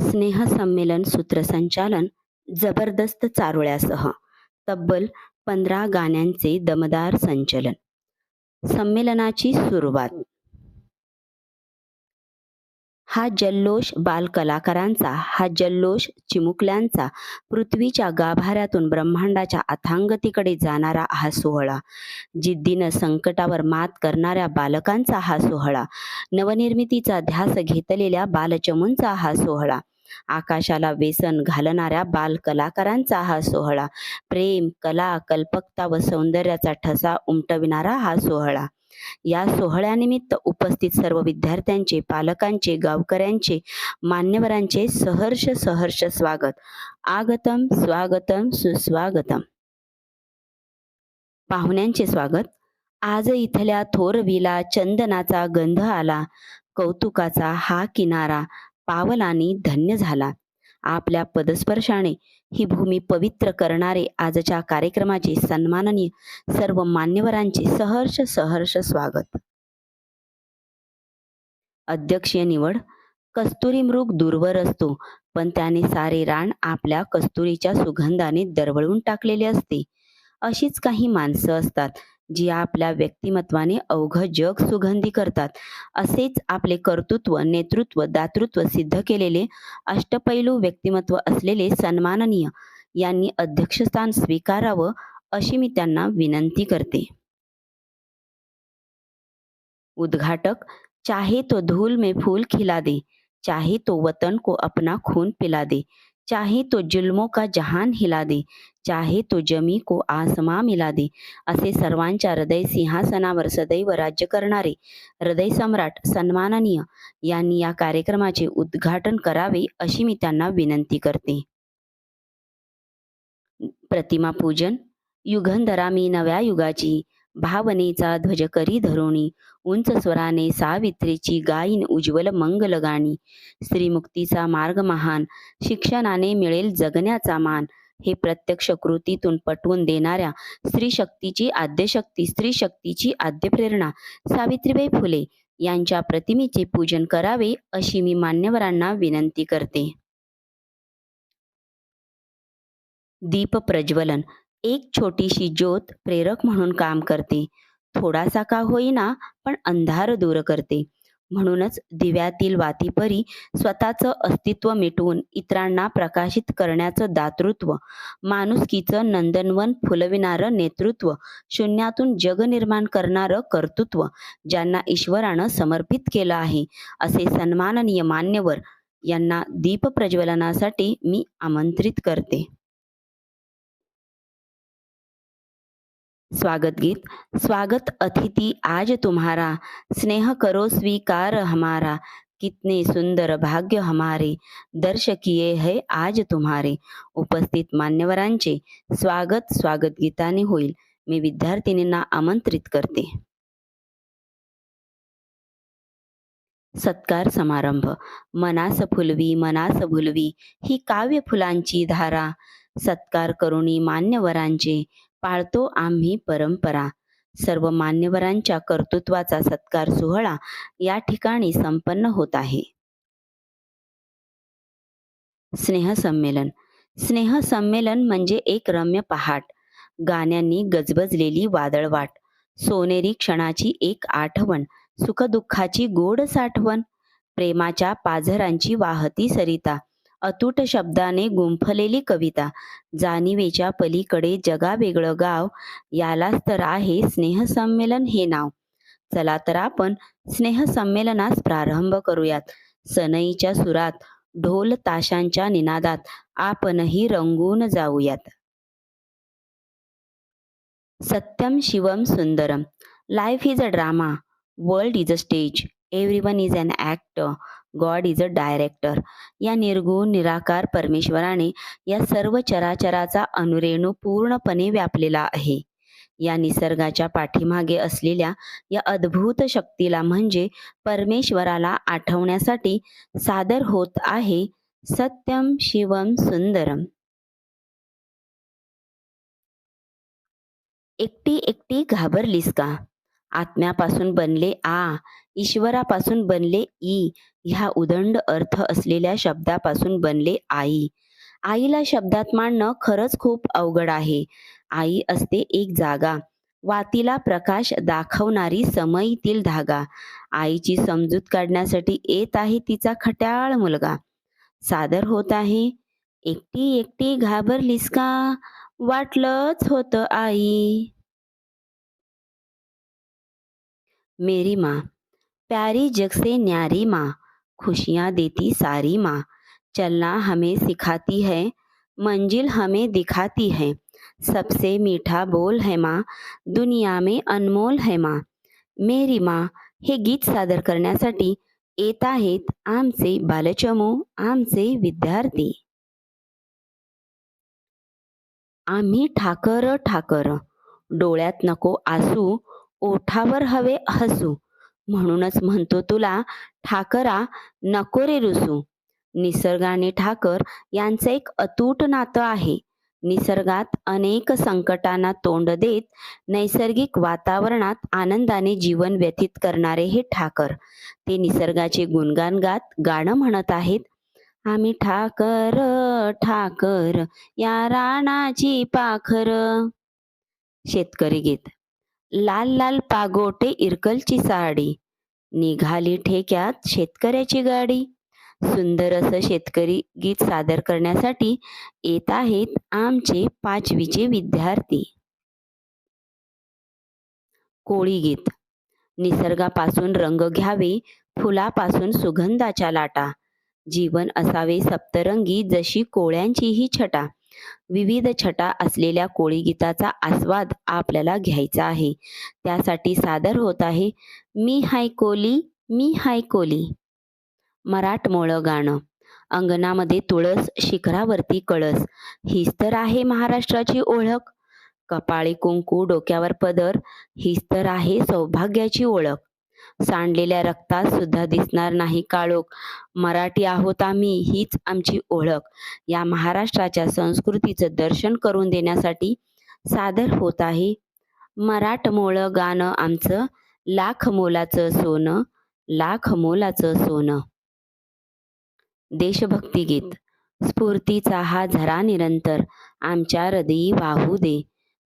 स्नेहसंमेलन सूत्रसंचालन जबरदस्त चारोळ्यासह. तब्बल पंधरा गाण्यांचे दमदार संचलन. संमेलनाची सुरुवात. हा जल्लोष बालकलाकारांचा हा जल्लोष चिमुकल्यांचा पृथ्वीच्या गाभाऱ्यातून ब्रह्मांडाच्या अथांगतीकडे जाणारा हा सोहळा जिद्दीनं संकटावर मात करणाऱ्या बालकांचा हा सोहळा नवनिर्मितीचा ध्यास घेतलेल्या बालचमूंचा हा सोहळा आकाशाला व्यसन घालणाऱ्या बालकलाकारांचा हा सोहळा प्रेम कला कल्पकता व सौंदर्याचा ठसा उमटविणारा हा सोहळा. या सोहळ्यानिमित्त उपस्थित सर्व विद्यार्थ्यांचे पालकांचे गावकऱ्यांचे मान्यवरांचे सहर्ष सहर्ष स्वागत. आगतम स्वागतम सुस्वागतम. पाहुण्यांचे स्वागत. आज इथल्या थोरवीला चंदनाचा गंध आला. कौतुकाचा हा किनारा पावलानी धन्य झाला. आपल्या पदस्पर्शाने ही भूमी पवित्र करणारे आजच्या कार्यक्रमाचे सन्माननीय सर्व मान्यवरांचे सहर्ष सहर्ष स्वागत. अध्यक्षीय निवड कस्तुरी मृग दूरवर असतो पण त्याने सारे रान आपल्या कस्तुरीच्या सुगंधाने दरवळून टाकलेले असते. अशीच काही माणसं असतात जी आपल्या व्यक्तिमत्वाने अवघ जग सुगंधी करतात. असेच आपले कर्तृत्व नेतृत्व दातृत्व सिद्ध केलेले अष्टपैलू व्यक्तिमत्व असलेले सन्माननीय यांनी अध्यक्षस्थान स्वीकारावं अशी मी त्यांना विनंती करते. उद्घाटक चाहे तो धूल में फूल खिला दे चाहे तो वतन को अपना खून पिला दे चाहे तो जुल्मों का जहान हिला दे चाहे तो जमी को आसमा मिला दे असे सर्वांच्या हृदय सिंहासनावर सदैव राज्य करणारे हृदय सम्राट सन्माननीय यांनी या कार्यक्रमाचे उद्घाटन करावे अशी मी त्यांना विनंती करते. प्रतिमा पूजन युगंधरा मी नव्या युगाची भावनेचा ध्वज करी धरोणी उंच स्वराने सावित्रीची गायीन उज्ज्वल मंगल गाणी. स्त्रीमुक्तीचा मार्ग महान शिक्षणाने मिळेल जगण्याचा मान. हे प्रत्यक्ष कृतीतून पटवून देणाऱ्या स्त्री शक्तीची आद्यशक्ती स्त्री शक्तीची आद्य प्रेरणा सावित्रीबाई फुले यांच्या प्रतिमेचे पूजन करावे अशी मी मान्यवरांना विनंती करते. दीप प्रज्वलन एक छोटीशी ज्योत प्रेरक म्हणून काम करते. थोडासा का होईना पण अंधार दूर करते. म्हणूनच दिव्यातील वातीपरी स्वतःचं अस्तित्व मिटवून इतरांना प्रकाशित करण्याचं दातृत्व माणुसकीचं नंदनवन फुलविणारं नेतृत्व शून्यातून जग निर्माण करणारं कर्तृत्व ज्यांना ईश्वरानं समर्पित केलं आहे असे सन्माननीय मान्यवर यांना दीप प्रज्वलनासाठी मी आमंत्रित करते. स्वागत गीत. स्वागत अतिथि आज तुम्हारा. स्नेह करो स्वीकार हमारा. कितने सुंदर भाग्य हमारे. दर्श किए है आज तुम्हारे. उपस्थित मान्यवरांचे स्वागत स्वागत गीताने होईल. मी विद्यार्थिनींना आमंत्रित करते. सत्कार समारंभ. मनास फुलवी मनास भुलवी. ही काव्य फुलांची धारा. सत्कार करुणी मान्यवरांचे. पाळतो आम्ही परंपरा. सर्व मान्यवरांच्या कर्तृत्वाचा सत्कार सोहळा या ठिकाणी संपन्न होत आहे. स्नेहसंमेलन स्नेहसंमेलन म्हणजे एक रम्य पहाट. गाण्यांनी गजबजलेली वादळवाट सोनेरी क्षणाची एक आठवण. सुखदुःखाची गोड साठवण. प्रेमाच्या पाझरांची वाहती सरिता. अतूट शब्दाने गुंफलेली कविता. जाणीवेच्या पलीकडे जगावेगळं गाव यालाच तर आहे स्नेहसंमेलन हे नाव. चला तर आपण स्नेहसंमेलनास प्रारंभ करूयात. सनईच्या सुरात ढोल ताशांच्या निनादात आपणही रंगून जाऊयात. सत्यम शिवम Sundaram. Life is a drama world is a stage everyone is an actor God is a director या निर्गुण निराकार परमेश्वराने या सर्व चराचराचा अनुरेणू पूर्णपणे व्यापलेला आहे. या निसर्गाच्या पाठीमागे असलेल्या या अद्भुत शक्तीला म्हणजे परमेश्वराला आठवण्यासाठी सादर होत आहे सत्यम शिवम सुंदरम. एकटी एकटी घाबरलीस का? आत्म्यापासून बनले आ ईश्वरापासून बनले ई ह्या उदंड अर्थ असलेल्या शब्दापासून बनले आई. आईला शब्दात मांडणं खरंच खूप अवघड आहे. आई असते एक जागा. वातीला प्रकाश दाखवणारी समईतील धागा. आईची समजूत काढण्यासाठी येत आहे तिचा खट्याळ मुलगा. सादर होत आहे एकटी एकटी घाबरलीस का? वाटलंच होतं आई. मेरी माँ। प्यारी जग से न्यारी माँ, खुशियाँ देती सारी माँ। चलना हमें सिखाती है, मंजिल हमें दिखाती है। सबसे मीठा बोल है माँ, दुनिया में अनमोल है माँ। मेरी माँ, हे गीत सादर करना करण्यासाठी येत आहेत आमचे बालचमू, आमचे विद्यार्थी। आम्ही ठाकर ठाकर, डोळ्यात नको आसू ओठावर हवे हसू. म्हणूनच म्हणतो तुला ठाकरा नको रे रुसू. निसर्ग आणि ठाकर यांचं एक अतूट नातं आहे. निसर्गात अनेक संकटांना तोंड देत नैसर्गिक वातावरणात आनंदाने जीवन व्यतीत करणारे हे ठाकर. ते निसर्गाचे गुणगान गात गाणं म्हणत आहेत. आम्ही ठाकर ठाकर या राणाची पाखर. शेतकरी गीत. लाल लाल पागोटे इरकलची साडी. निघाली ठेक्यात शेतकऱ्याची गाडी. सुंदर असं शेतकरी गीत सादर करण्यासाठी येत आहेत आमचे पाचवीचे विद्यार्थी. कोळी गीत. निसर्गापासून रंग घ्यावे फुलापासून सुगंधाच्या लाटा. जीवन असावे सप्तरंगी जशी कोळ्यांची ही छटा. विविध छटा असलेल्या कोळीगीताचा आस्वाद आपल्याला घ्यायचा आहे. त्यासाठी सादर होत आहे मी हाय कोली मी हाय कोली. मराठमोळं गाणं. अंगणामध्ये तुळस शिखरावरती कळस. हीच तर आहे महाराष्ट्राची ओळख. कपाळी कुंकू डोक्यावर पदर. हीच तर आहे सौभाग्याची ओळख. सांडलेल्या रक्तात सुद्धा दिसणार नाही काळोख. मराठी आहोत आम्ही हीच आमची ओळख. या महाराष्ट्राच्या संस्कृतीचं दर्शन करून देण्यासाठी सादर होत आहे. मराठमोळं गाणं आमचं लाख मोलाचं सोनं लाख मोलाचं सोनं. देशभक्ती गीत. स्फूर्तीचा हा झरा निरंतर आमच्या हृदयी वाहू दे.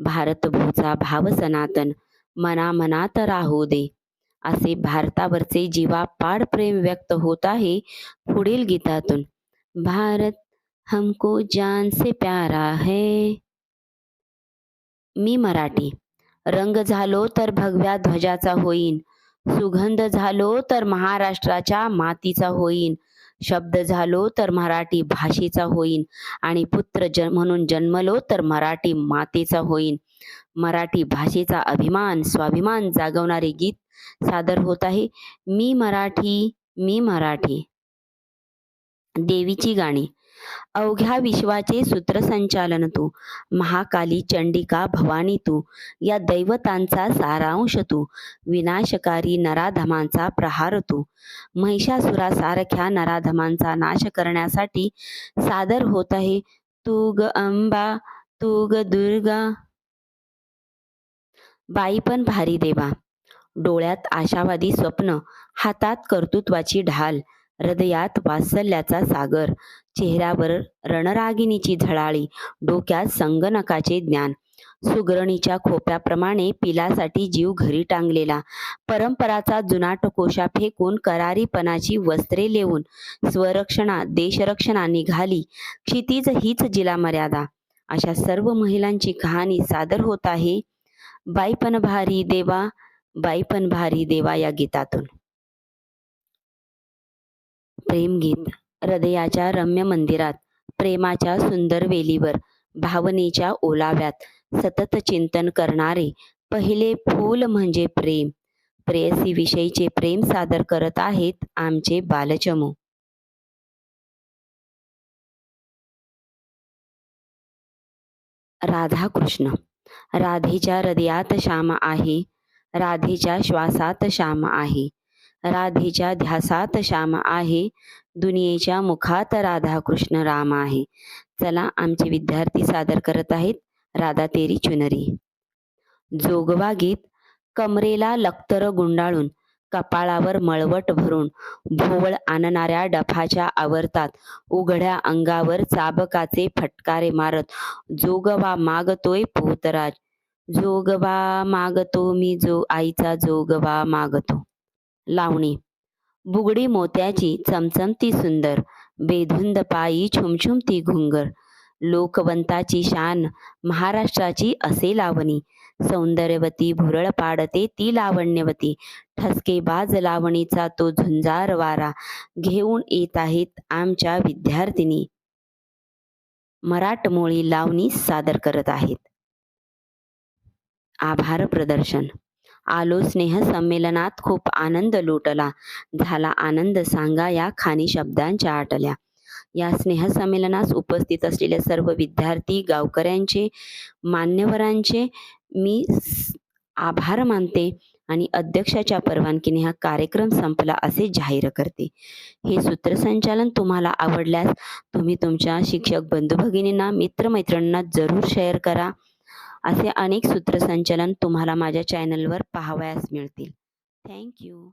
भारतभूचा भाव सनातन मनामनात राहू दे. असे भारतावरचे जीवापाड प्रेम व्यक्त होत आहे पुढील गीतातून. भारत हमको जान से प्यारा है. मी मराठी. रंग झालो तर भगव्या ध्वजाचा होईन. सुगंध झालो तर महाराष्ट्राच्या मातीचा होईन. शब्द झालो तर मराठी भाषेचा होईन आणि पुत्र जन म्हणून जन्मलो तर मराठी मातेचा होईन. मराठी भाषेचा अभिमान स्वाभिमान जागवणारे गीत सादर होत आहे. मी मराठी मी मराठी. देवीची गाणी. अवघ्या विश्वाचे सूत्रसंचालन तू. महाकाली चंडिका भवानी तू. या दैवतांचा सारांश तू. विनाशकारी नराधमांचा प्रहार तू. महिषासुरासारख्या नराधमांचा नाश करण्यासाठी सादर होत आहे. तुग अंबा तुग दुर्गा. बाई पण भारी देवा. डोळ्यात आशावादी स्वप्न हातात कर्तृत्वाची ढाल. हृदयात वात्सल्याचा सागर चेहऱ्यावर रणरागिणीची झळाळी डोक्यात संगणकाचे ज्ञान. सुगरणीच्या खोप्याप्रमाणे पिलासाठी जीव घरी टांगलेला. परंपराचा जुनाट कोशा फेकून करारीपणाची वस्त्रे लेऊन स्वरक्षणा देशरक्षणा निघाली. क्षितीज हीच जिला मर्यादा. अशा सर्व महिलांची कहाणी सादर होत आहे. बाईपण भारी देवा बाईपण भारी देवा या गीतातून. प्रेमगीत हृदयाच्या रम्य मंदिरात प्रेमाच्या सुंदर वेलीवर भावनेच्या ओलाव्यात सतत चिंतन करणारे पहिले फूल म्हणजे प्रेम. प्रेयसी विषयीचे प्रेम सादर करत आहेत आमचे बालचमू. राधाकृष्ण राधेच्या हृदयात श्याम आहे राधेच्या श्वासात श्याम आहे. राधेच्या ध्यासात श्याम आहे. दुनियेच्या मुखात राधाकृष्ण राम आहे. चला आमचे विद्यार्थी सादर करत आहेत. राधा तेरी चुनरी. जोगवा गीत कमरेला लक्तर गुंडाळून कपाळावर मळवट भरून भोवळ आणणाऱ्या डफाच्या आवर्तात उघड्या अंगावर चाबकाचे फटकारे मारत जोगवा मागतोय पोतराज. जोगवा मागतो मी जो आईचा जोगवा मागतो. लावणी. बुगडी मोत्याची चमचमती सुंदर बेधुंद पायी छुमछुमती घुंगर. लोकवंताची शान महाराष्ट्राची असे लावणी. सौंदर्यवती भुरळ पाडते ती लावण्यवती. ठसकेबाज लावणीचा तो झुंजार वारा. घेऊन येत आहेत आमच्या विद्यार्थिनी. मराठमोळी लावणी सादर करत आहेत. आभार प्रदर्शन. आलो स्नेह संमेलनात खूप आनंद लुटला. झाला आनंद सांगा या खाणी शब्दांच्या आटल्या. या स्नेहसंमेलनास उपस्थित असलेले सर्व विद्यार्थी गावकऱ्यांचे मान्यवरांचे मी आभार मानते आणि अध्यक्षाच्या परवानगीने हा कार्यक्रम संपला असे जाहीर करते. हे सूत्रसंचालन तुम्हाला आवडल्यास तुम्ही तुमच्या शिक्षक बंधू भगिनींना मित्रमैत्रिणींना जरूर शेअर करा. असे अनेक सूत्रसंचालन तुम्हाला माझ्या चॅनलवर पाहावयास मिळतील. थँक्यू